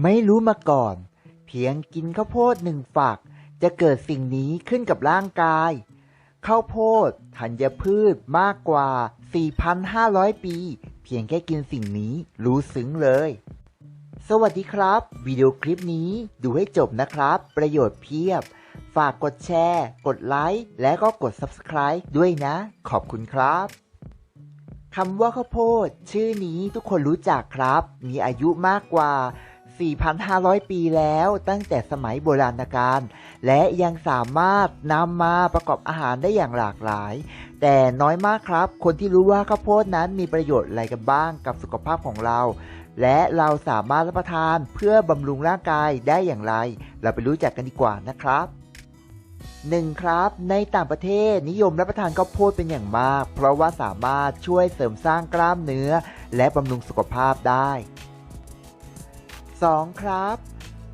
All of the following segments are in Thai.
ไม่รู้มาก่อน เพียงกินข้าวโพดหนึ่งฝัก จะเกิดสิ่งนี้ขึ้นกับร่างกาย ข้าวโพดธัญพืชมากกว่า 4,500 ปี เพียงแค่กินสิ่งนี้รู้ซึ้งเลย สวัสดีครับ วิดีโอคลิปนี้ดูให้จบนะครับ ประโยชน์เพียบ ฝากกดแชร์ กดไลค์และก็กด Subscribe ด้วยนะ ขอบคุณครับคำว่าข้าวโพด ชื่อนี้ทุกคนรู้จักครับ มีอายุมากกว่า 4,500 ปีแล้วตั้งแต่สมัยโบราณกาลและยังสามารถนำมาประกอบอาหารได้อย่างหลากหลาย แต่น้อยมากครับ คนที่รู้ว่าข้าวโพดนั้นมีประโยชน์อะไรกันบ้างกับสุขภาพของเรา และเราสามารถรับประทานเพื่อบำรุงร่างกายได้อย่างไร เราไปรู้จักกันดีกว่านะครับ 1. ครับ ในต่างประเทศนิยมรับประทานข้าวโพดเป็นอย่างมาก เพราะว่าสามารถช่วยเสริมสร้างกล้ามเนื้อ และบำรุงสุขภาพได้ 2. ครับ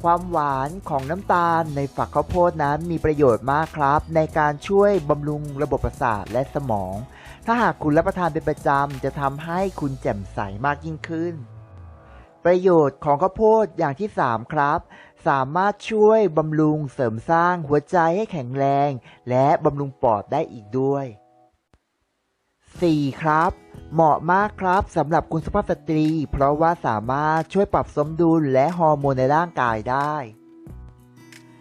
ความหวานของน้ำตาลในฝักข้าวโพดนั้นมีประโยชน์มากครับ ในการช่วยบำรุงระบบประสาทและสมอง ถ้าหากคุณรับประทานเป็นประจำจะทำให้คุณแจ่มใสมากยิ่งขึ้น ประโยชน์ของข้าวโพดอย่างที่ 3 ครับ สามารถช่วยบำรุงเสริมสร้างหัวใจให้แข็งแรง และบำรุงปอดได้อีกด้วย 4. ครับ เหมาะมากครับสำหรับคุณสุภาพสตรี เพราะว่าสามารถช่วยปรับสมดุลและฮอร์โมนในร่างกายได้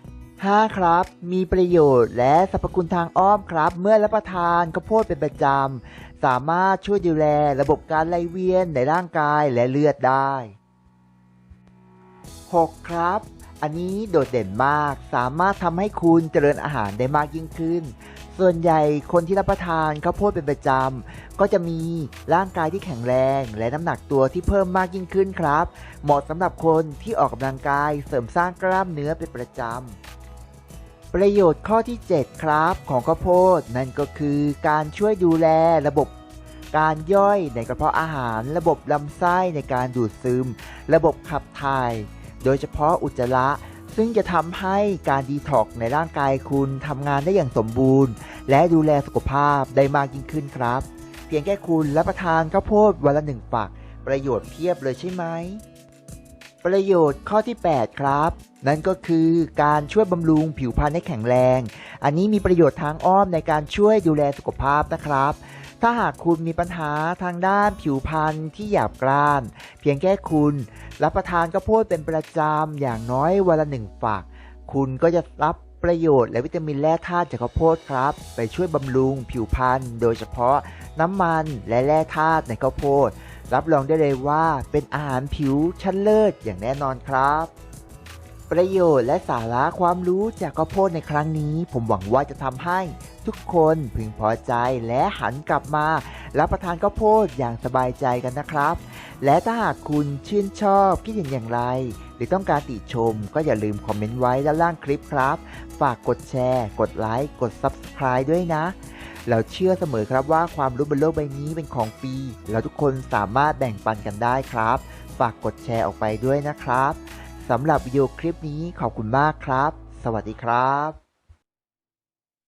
5. ครับ มีประโยชน์และสรรพคุณทางอ้อมครับ เมื่อรับประทานข้าวโพดเป็นประจำ สามารถช่วยดูแลระบบการไหลเวียนในร่างกายและเลือดได้ 6. ครับ อันนี้โดดเด่นมาก สามารถทำให้คุณเจริญอาหารได้มากยิ่งขึ้น ส่วนใหญ่คนที่รับประทานข้าวโพดเป็นประจำก็จะมีร่างกายที่แข็งแรง และน้ำหนักตัวที่เพิ่มมากยิ่งขึ้นครับ เหมาะสำหรับคนที่ออกกำลังกายเสริมสร้างกล้ามเนื้อเป็นประจำ ประโยชน์ข้อที่ 7 ครับของข้าวโพดนั่นก็คือการช่วยดูแลระบบการย่อยในกระเพาะอาหาร ระบบลำไส้ในการดูดซึม ระบบขับถ่าย โดยเฉพาะอุจจาระ ซึ่งจะทำให้การดีท็อกในร่างกายคุณทำงานได้อย่างสมบูรณ์ และดูแลสุขภาพได้มากยิ่งขึ้นครับ เพียงแค่คุณรับประทานข้าวโพดวันละหนึ่งฝัก ประโยชน์เพียบเลยใช่ไหม ประโยชน์ข้อที่ 8 ครับ นั่นก็คือการช่วยบำรุงผิวพรรณให้แข็งแรง อันนี้มีประโยชน์ทางอ้อมในการช่วยดูแลสุขภาพนะครับ ถ้าหากคุณมีปัญหาทางด้านผิวพรรณที่หยาบกร้าน เพียงแค่คุณ รับประทานข้าวโพดเป็นประจำอย่างน้อยวันละหนึ่งฝัก คุณก็จะรับประโยชน์และวิตามินแร่ธาตุจากข้าวโพดครับ ไปช่วยบำรุงผิวพรรณโดยเฉพาะน้ำมันและแร่ธาตุในข้าวโพด รับรองได้เลยว่าเป็นอาหารผิวชั้นเลิศอย่างแน่นอนครับประโยชน์และสาระความรู้จากข้าวโพดในครั้งนี้ ผมหวังว่าจะทำให้ ทุกคนพึงพอใจและหันกลับมา รับประทานข้าวโพดอย่างสบายใจกันนะครับ และถ้าหากคุณชื่นชอบคิดเห็นอย่างไร หรือต้องการติชมก็อย่าลืมคอมเมนต์ไว้ด้านล่างคลิปครับ ฝากกดแชร์ กดไลค์กด Subscribe ด้วยนะเราเชื่อเสมอครับว่าความรู้บนโลกใบนี้เป็นของฟรีเราทุกคนสามารถแบ่งปันกันได้ครับ ฝากกดแชร์ออกไปด้วยนะครับสำหรับวิดีโอคลิปนี้ขอบคุณมากครับ สวัสดีครับ